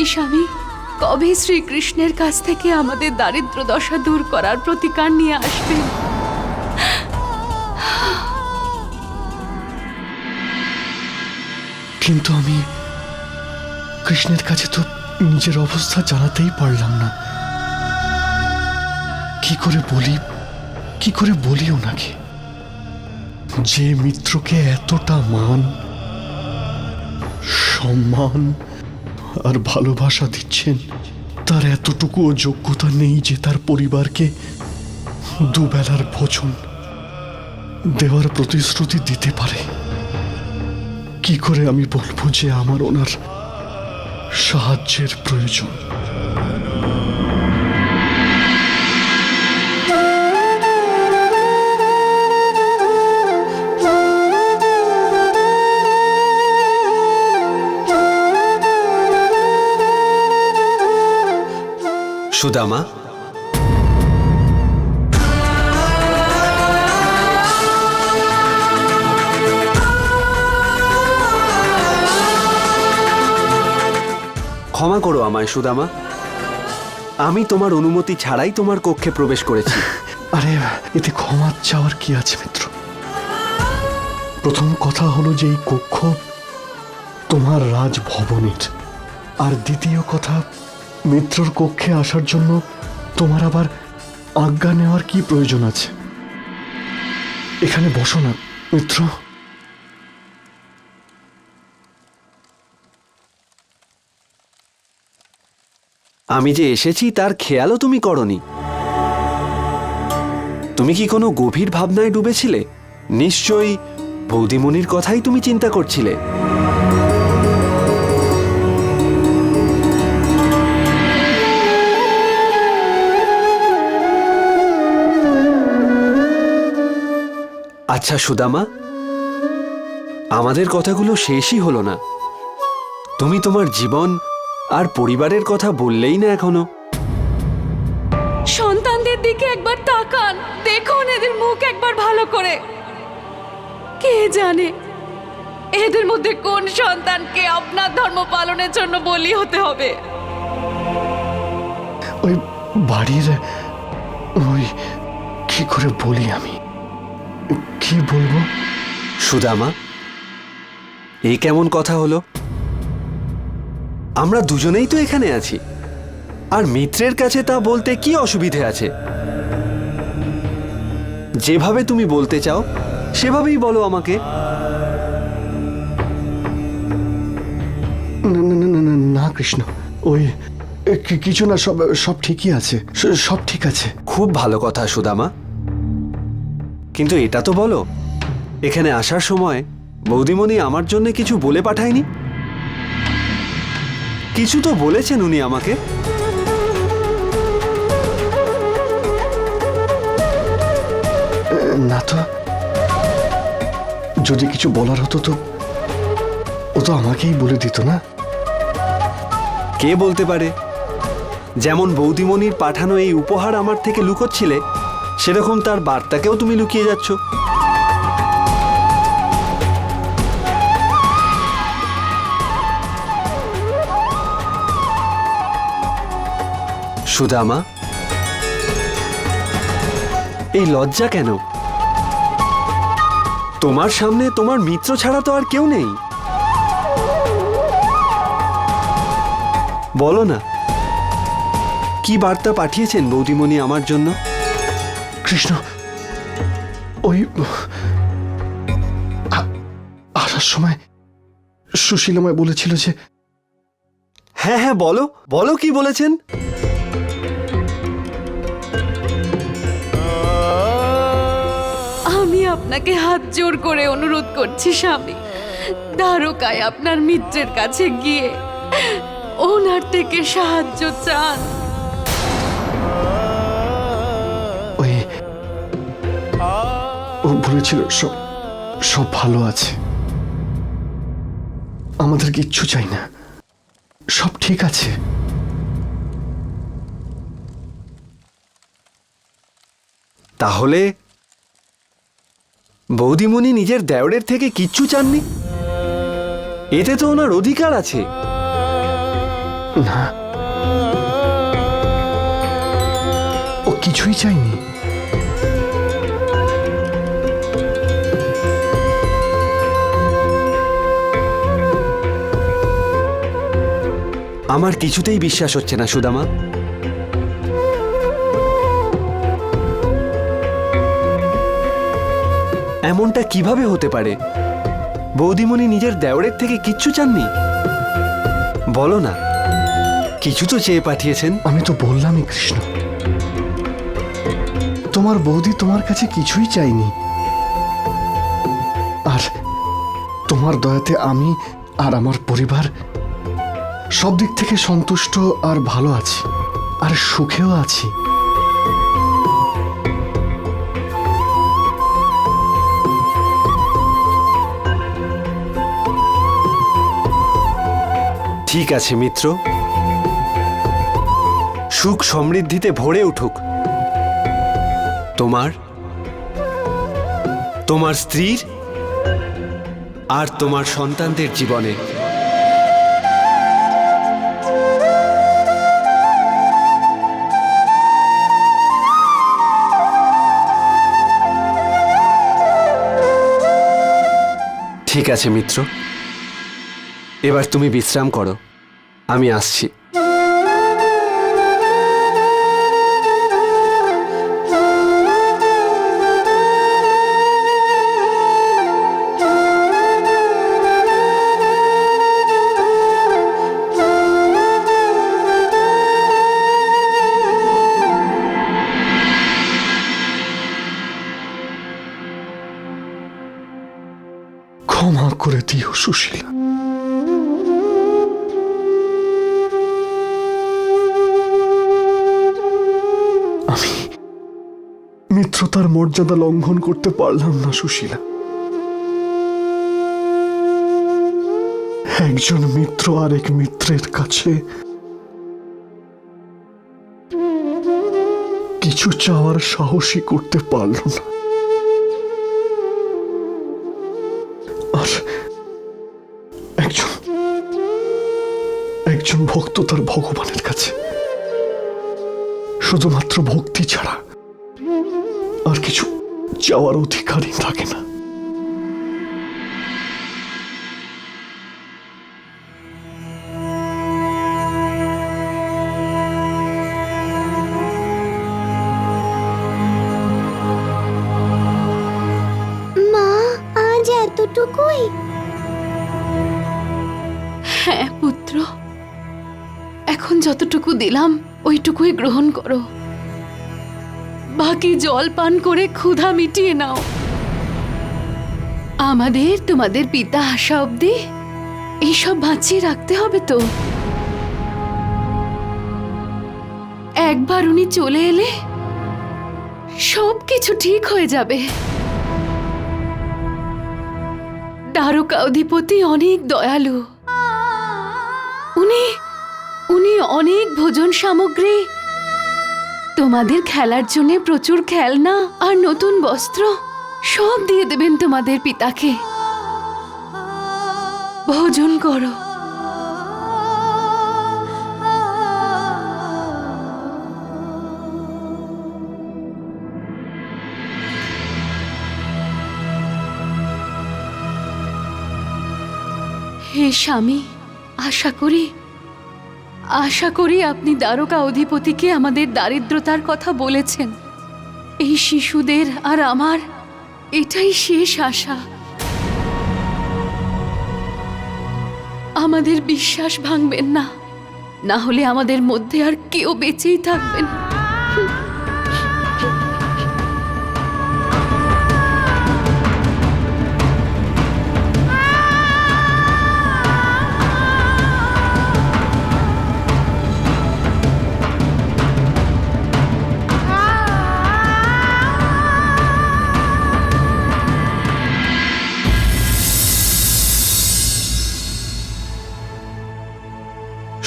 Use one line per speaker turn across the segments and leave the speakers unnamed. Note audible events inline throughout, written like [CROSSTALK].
আপনি স্বামী। কবে শ্রীকৃষ্ণের কাছ থেকে আমাদের দারিদ্র দশা দূর করার প্রতিকার নিয়ে আসবেন
কিন্তু আমি কৃষ্ণের কাছে তো নিজের অবস্থা জানাতেই পারলাম না। কি করে বলি, কি করে বলি ওনাকে? যে মিত্রকে এতটা মান, সম্মান আর ভালোবাসা দিচ্ছেন। তার এতটুকুও যোগ্যতা নেই যে তার পরিবারকে দুবেলার ভোজন দেওয়ার প্রতিশ্রুতি দিতে পারে। কি করে আমি বলব যে আমার ওনার সাহায্যের প্রয়োজন?
সুদামা। ক্ষমা করো আমায়, সুদামা। আমি তোমার অনুমতি ছাড়াই তোমার কক্ষে প্রবেশ করেছি। [LAUGHS]
আরে, এতে ক্ষমা চাওয়ার কি আছে, মিত্র? প্রথম কথা হলো যে এই কক্ষ তোমার রাজভবনের। আর দ্বিতীয় কথা মিত্রর কক্ষে আসার জন্য তোমার আবার আজ্ঞা নেওয়ার কি প্রয়োজন আছে? এখানে বসো না, মিত্র।
আমি যে এসেছি, তার খেয়ালও তুমি করনি। তুমি কি কোনো গভীর ভাবনায় ডুবেছিলে? নিশ্চয়ই বৌদিমণির কথাই তুমি চিন্তা করছিলে। আচ্ছা সুদামা আমাদের কথাগুলো শেষই হলো না। তুমি তোমার জীবন আর পরিবারের কথা বললেই না এখনও।
সন্তানদের দিকে একবার তাকান দেখুন এদের মুখ একবার ভালো করে। কে জানে এদের মধ্যে কোন সন্তানকে আপনার ধর্ম পালনের জন্য বলি হতে হবে?
ওই বাড়ির ওই কি করে বলি আমি? কি বলব?
সুদামা এই কেমন কথা হলো? আমরা দুজনেই তো এখানে আছি। আর মিত্রের কাছে তা বলতে কি অসুবিধে আছে? যেভাবে তুমি বলতে চাও সেভাবেই বলো আমাকে।
না না না না, না, না কৃষ্ণ। ওই কিছু না সব সব ঠিকই আছে। সব ঠিক আছে।
খুব ভালো কথা সুদামা। কিন্তু এটা তো বলো এখানে আসার সময় বৌদিমণি আমার জন্য কিছু বলে পাঠায়নি? কিছু তো বলেছেন উনি আমাকে।
না তো যদি কিছু বলার হতো তো ও তো আমাকেই বলে দিত না?
কে বলতে পারে? যেমন বৌদিমণির পাঠানো এই উপহার আমার থেকে লুকোচ্ছিলে সেরকম তার বার্তাকেও তুমি লুকিয়ে যাচ্ছ। সুদামা, এই লজ্জা কেন? তোমার সামনে তোমার মিত্র ছাড়া তো আর কেউ নেই। বলো না, কি বার্তা পাঠিয়েছেন বৌদিমণি আমার জন্য?
কৃষ্ণ ওই আসার সময় সুশীলময় বলেছিল যে
হ্যাঁ হ্যাঁ বলো বলো কি বলেছেন?
আমি আপনাকে হাত জোর করে অনুরোধ করছি স্বামী। দ্বারকায় আপনার মিত্রের কাছে গিয়ে ওনার থেকে সাহায্য চান।
বলেছিল সব সব ভালো আছে। আমাদের কিচ্ছু চাই না। সব ঠিক আছে।
তাহলে বৌদিমণি নিজের দেওরের থেকে কিচ্ছু চাননি? এতে তো ওনার অধিকার আছে।
না। ও কিছুই চাইনি।
আমার কিছুতেই বিশ্বাস হচ্ছে না, সুদামা। এমনটা কীভাবে হতে পারে? বৌদিমণি নিজের দেওরের থেকে কিচ্ছু চাননি? বলো না, কিছু তো চেয়ে পাঠিয়েছেন।
আমি তো বললামই, কৃষ্ণ। তোমার বৌদি তোমার কাছে কিছুই চাইনি। আর তোমার দয়াতে আমি আর আমার পরিবার সব দিক থেকে সন্তুষ্ট আর ভালো আছি, আর সুখেও আছি।
ঠিক আছে, মিত্র। সুখ সমৃদ্ধিতে ভরে উঠুক। তোমার তোমার স্ত্রীর আর তোমার সন্তানদের জীবনে। ঠিক আছে মিত্র। এবার তুমি বিশ্রাম করো। আমি আসছি।
সুশীলা। আমি মিত্রতার মর্যাদা লঙ্ঘন করতে পারলাম না, সুশীলা। একজন মিত্র আরেক মিত্রের কাছে কিছু চাওয়ার সাহসী করতে পারল না। তার ভগবানের কাছে। শুধুমাত্র ভক্তি ছাড়া আর কিছু যাওয়ার অধিকারই থাকে না।
দিলাম ওইটুকুই গ্রহণ করো। বাকি জল পান করে ক্ষুধা মিটিয়ে নাও। আমাদের, তোমাদের পিতা আসা অবধি এইসব বাঁচিয়ে রাখতে হবে তো। একবার উনি চলে এলে সব কিছু ঠিক হয়ে যাবে। দ্বারকা অধিপতি অনেক দয়ালু। উনি উনি অনেক ভোজন সামগ্রী। তোমাদের খেলার জন্য প্রচুর খেলনা আর নতুন বস্ত্র। সব দিয়ে দেবেন তোমাদের পিতাকে। ভোজন করো। হে স্বামী, আশা করি আশা করি আপনি দ্বারকা অধিপতিকে আমাদের দারিদ্রতার কথা বলেছেন। এই শিশুদের আর আমার, এটাই শেষ আশা। আমাদের বিশ্বাস ভাঙবেন না। না হলে আমাদের মধ্যে আর কেউ বেঁচেই থাকবেন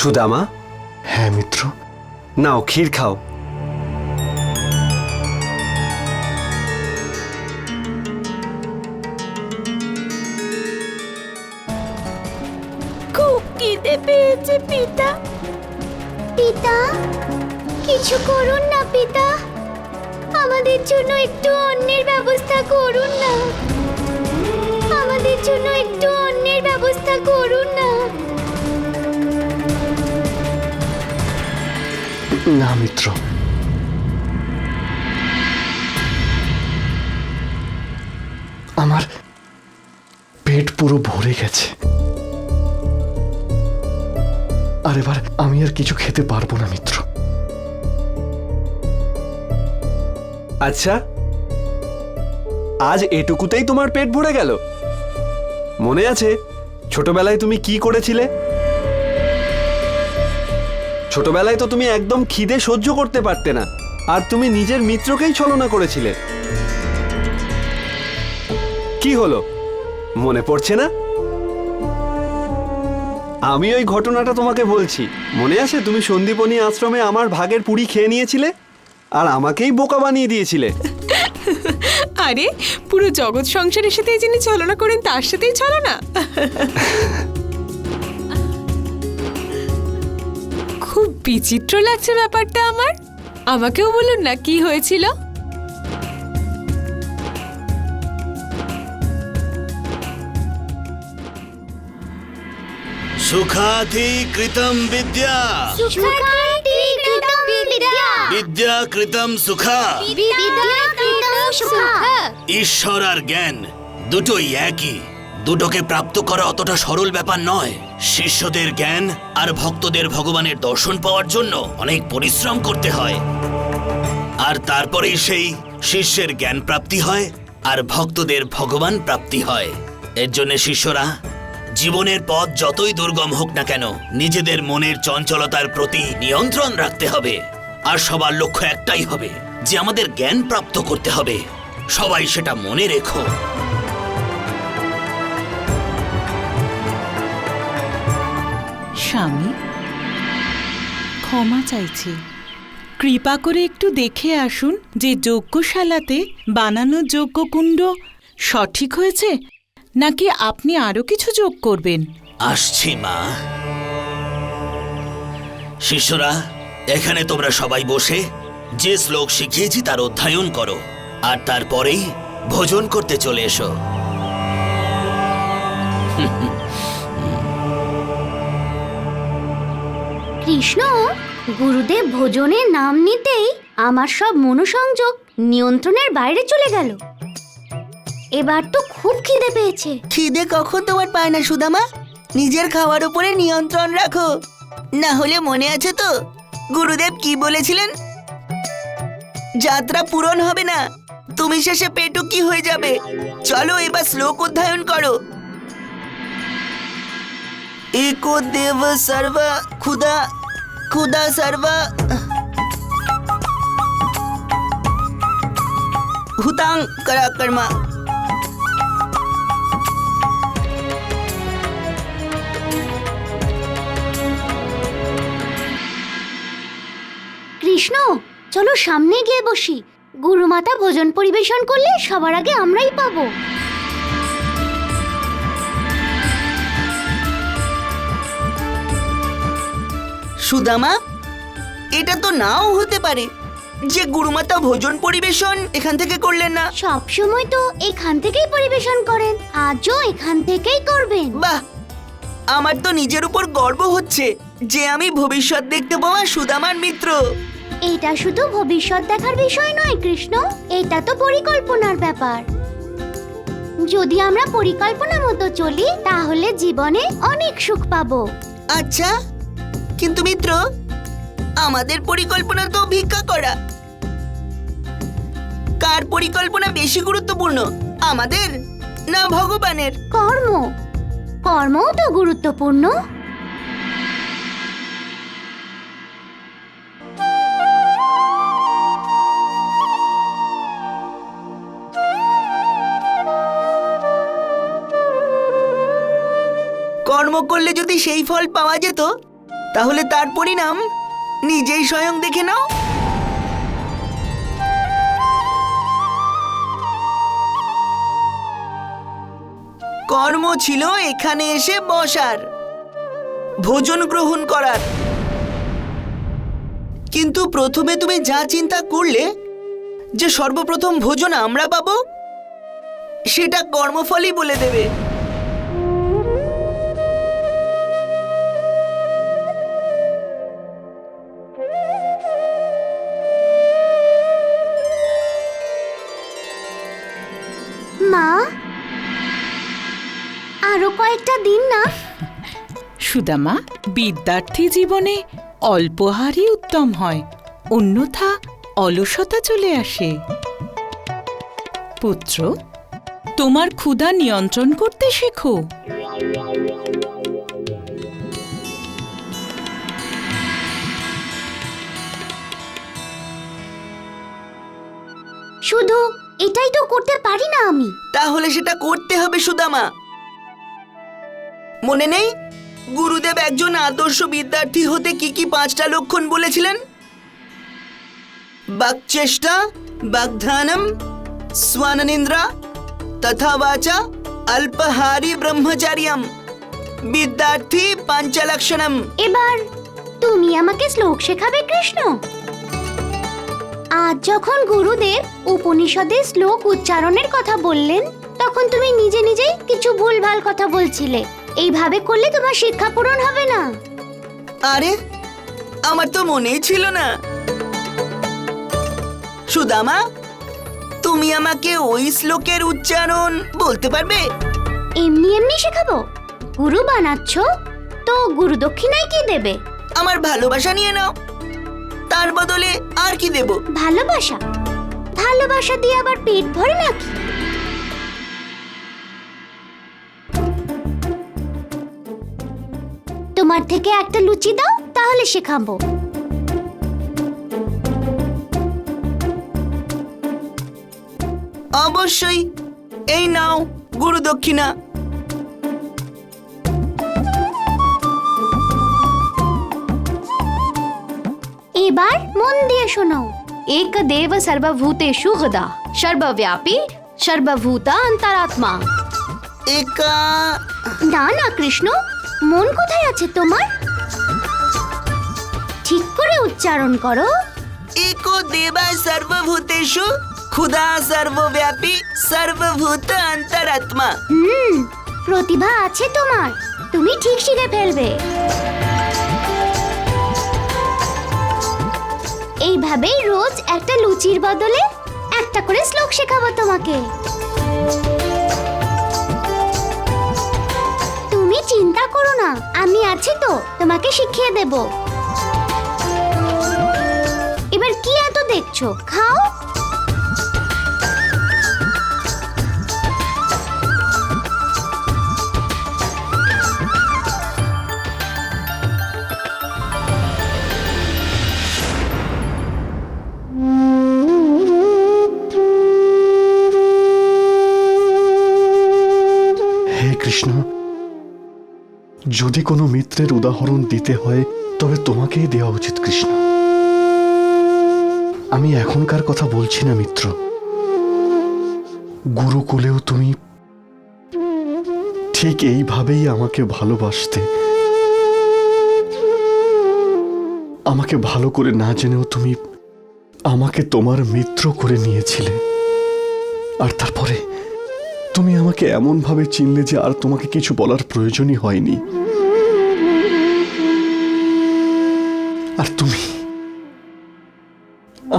সুদামা?
হ্যাঁ মিত্র।
নাও ক্ষীর খাও।
খুব খিদে পেয়েছে পিতা। পিতা কিছু করুন না পিতা। আমাদের জন্য একটু অন্যের ব্যবস্থা করুন না। আমাদের জন্য একটু অন্যের ব্যবস্থা করুন না।
না, মিত্র। আমার পেট পুরো ভরে গেছে। আর এবার আমি আর কিছু খেতে পারব না, মিত্র।
আচ্ছা আজ এটুকুতেই তোমার পেট ভরে গেল। মনে আছে, ছোটবেলায় তুমি কি করেছিলে? ছোটবেলায় তো তুমি একদম খিদে সহ্য করতে পারতে না, আর তুমি নিজের মিত্রকেই ছলনা করেছিলে। কি হলো? মনে পড়ছে না? আমি ওই ঘটনাটা তোমাকে বলছি। মনে আছে তুমি সন্দীপনী আশ্রমে আমার ভাগের পুরি খেয়ে নিয়েছিলে? আর আমাকেই বোকা বানিয়ে দিয়েছিলে।
আরে, পুরো জগৎ সংসারের সাথে যিনি ছলনা করেন, তার সাথেই ছলনা। বিচিত্র লাগছে ব্যাপারটা আমার। আমাকেও বলুন না কি হয়েছিল।
সুখাধিকৃতম বিদ্যা।
বিদ্যা।
কৃতম সুখা।
ঈশ্বর আর জ্ঞান দুটোই একই। দুটোকে প্রাপ্ত করা অতটা সরল ব্যাপার নয়। শিষ্যদের জ্ঞান আর ভক্তদের ভগবানের দর্শন পাওয়ার জন্য অনেক পরিশ্রম করতে হয়। আর তারপরেই সেই শিষ্যের জ্ঞান প্রাপ্তি হয় আর ভক্তদের ভগবান প্রাপ্তি হয়। এর জন্য শিষ্যরা, জীবনের পথ যতই দুর্গম হোক না কেন, নিজেদের মনের চঞ্চলতার প্রতি নিয়ন্ত্রণ রাখতে হবে। আর সবার লক্ষ্য একটাই হবে যে আমাদের জ্ঞান প্রাপ্ত করতে হবে। সবাই সেটা মনে রেখো।
স্বামী? ক্ষমা চাইছি। কৃপা করে একটু দেখে আসুন যে যজ্ঞশালাতে বানানো যজ্ঞকুণ্ড সঠিক হয়েছে, নাকি আপনি আরও কিছু যোগ করবেন?
আসছি, মা। শিষ্যরা, এখানে তোমরা সবাই বসে যে শ্লোক শিখিয়েছি তার অধ্যয়ন করো, আর তারপরেই ভোজন করতে চলে এসো।
কৃষ্ণ, গুরুদেব ভোজনের নাম নিতেই আমার সব মনোসংযোগ নিয়ন্ত্রণের বাইরে চলে গেল। এবার তো খুব খিদে পেয়েছে।
খিদে কখন তোমার পায় না, সুদামা? নিজের খাওয়ার উপরে নিয়ন্ত্রণ রাখো। না হলে মনে আছে তো, গুরুদেব কি বলেছিলেন? যাত্রা পূরণ হবে না, তুমি শেষে পেটু কি হয়ে যাবে? চলো এবার শ্লোক অধ্যয়ন করো। একো দেব সর্ব খুদা খুদা সর্ব হুতাং করা কর্মা
কৃষ্ণ, চলো সামনে গিয়ে বসি। গুরুমাতা ভোজন পরিবেশন করলে সবার আগে আমরাই পাবো।
সুদামা? এটা তো নাও হতে পারে। যে গুরুমাতা ভোজন পরিবেশন এখান থেকে করলেন না।
সব সময় তো এখান থেকেই পরিবেশন করেন আজও এখান থেকেই করবেন।
বাহ! আমার তো নিজের উপর গর্ব হচ্ছে যে আমি ভবিষ্যৎ দেখতে পাওয়া সুদামার মিত্র।
এটা শুধু ভবিষ্যৎ দেখার বিষয় নয় কৃষ্ণ। এটা তো পরিকল্পনার ব্যাপার। যদি আমরা পরিকল্পনা মতো চলি তাহলে জীবনে অনেক সুখ পাবো।
আচ্ছা কিন্তু মিত্র আমাদের পরিকল্পনা তো ভিক্ষা করা। কার পরিকল্পনা বেশি গুরুত্বপূর্ণ আমাদের না ভগবানের?
কর্ম। কর্মও তো গুরুত্বপূর্ণ।
কর্ম করলে যদি সেই ফল পাওয়া যেত তাহলে তার পরিণাম নিজেই স্বয়ং দেখে নাও। কর্ম ছিল এখানে এসে বসার, ভোজন গ্রহণ করার। কিন্তু প্রথমে তুমি যা চিন্তা করলে, যে সর্বপ্রথম ভোজন আমরা পাবো, সেটা কর্মফলই বলে দেবে।
সুদামা বিদ্যার্থী জীবনে অল্পহারই উত্তম হয় অন্যথা অলসতা চলে আসে। পুত্র তোমার ক্ষুধা নিয়ন্ত্রণ করতে শেখো।
শুধু এটাই তো করতে পারি না আমি।
তাহলে সেটা করতে হবে সুদামা। মনে নেই? গুরুদেব একজন আদর্শ বিদ্যার্থী হতে কি কি পাঁচটা লক্ষণ বলেছিলেন? বাকচেষ্টা, বাগধানম স্বাননিন্দ্রা তথা বাচা অল্পহারি ব্রহ্মচার্যম। বিদ্যার্থী পাঞ্চলক্ষণম।
এবার তুমি আমাকে শ্লোক শেখাবে, কৃষ্ণ। আজ যখন গুরুদেব উপনিষদে শ্লোক উচ্চারণের কথা বললেন, তখন তুমি নিজে নিজেই কিছু ভুলভাল কথা বলছিলে। এইভাবে করলে তোমার শিক্ষা পূরণ হবে না।
আরে আমার তো মনেই ছিল না। সুদামা তুমি আমাকে ওই শ্লোকের উচ্চারণ বলতে পারবে?
এমনি এমনি শেখাবো। গুরু বানাচ্ছ তো গুরু দক্ষিণায় কি দেবে?
আমার ভালোবাসা নিয়ে নাও। তার বদলে আর কি দেব?
ভালোবাসা? ভালোবাসা দিয়ে আবার পেট ভরে নাকি? তোমার থেকে একটা লুচি দাও তাহলে শেখাবো।
অবশ্যই। এই নাও গুরু দক্ষিণা।
এবার মন দিয়ে শোনো এক দেব সর্বভূতেষু হদা সর্বব্যাপী সর্বভূতা অন্তরাত্মা
একা
না না কৃষ্ণ। মন কোথায় আছে তোমার? ঠিক করে উচ্চারণ করো।
একো দেবা সর্বভূতেষু ক্ষুধা সর্বব্যাপী সর্বভূত অন্তরাত্মা
হুম প্রতিভা আছে তোমার। তুমি ঠিক শিখে ফেলবে। এইভাবেই রোজ একটা লুচির বদলে একটা করে শ্লোক শেখাবো তোমাকে। করো না। আমি আছি তো তোমাকে শিখিয়ে দেব। এবার কি এত দেখছ? খাও।
মিত্রের উদাহরণ দিতে হয়, তবে তোমাকেই দেওয়া উচিত কৃষ্ণ। আমি এখনকার কথা বলছি না, মিত্র। গুরুকুলেও তুমি ঠিক এইভাবেই আমাকে ভালোবাসতে। আমাকে ভালো করে না জেনেও তুমি আমাকে তোমার মিত্র করে নিয়েছিলে। আর তারপরে তুমি আমাকে এমনভাবে চিনলে যে আর তোমাকে কিছু বলার প্রয়োজনই হয়নি। আর তুমি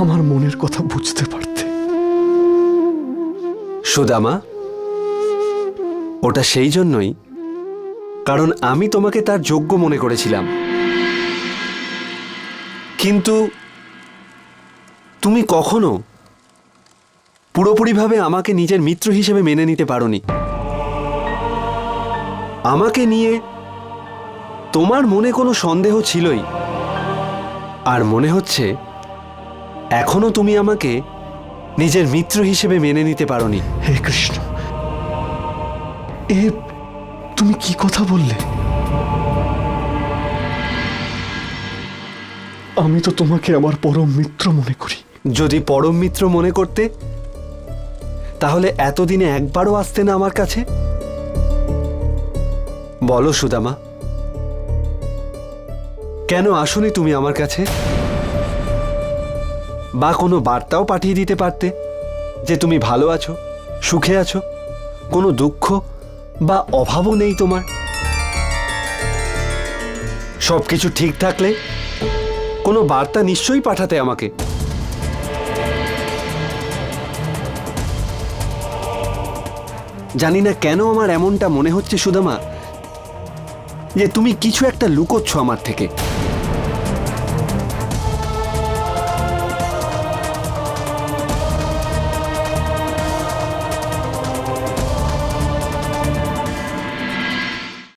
আমার মনের কথা বুঝতে পারতে।
সুদামা ওটা সেই জন্যই, কারণ আমি তোমাকে তার যোগ্য মনে করেছিলাম। কিন্তু তুমি কখনো পুরোপুরিভাবে আমাকে নিজের মিত্র হিসেবে মেনে নিতে পারোনি। আমাকে নিয়ে তোমার মনে কোনো সন্দেহ ছিলই? আর মনে হচ্ছে এখনও তুমি আমাকে নিজের মিত্র হিসেবে মেনে নিতে পারোনি।
হে কৃষ্ণ এ তুমি কি কথা বললে? আমি তো তোমাকে আমার পরম মিত্র মনে করি।
যদি পরম মিত্র মনে করতে তাহলে এতদিনে একবারও আসতে না আমার কাছে? বলো সুদামা। কেন আসনি তুমি আমার কাছে? বা কোনো বার্তাও পাঠিয়ে দিতে পারতে? যে তুমি ভালো আছো, সুখে আছো, কোনো দুঃখ বা অভাবও নেই তোমার? সব কিছু ঠিক থাকলে কোনো বার্তা নিশ্চয়ই পাঠাতে আমাকে। জানি না কেন আমার এমনটা মনে হচ্ছে সুদামা, যে তুমি কিছু একটা লুকোচ্ছ আমার থেকে।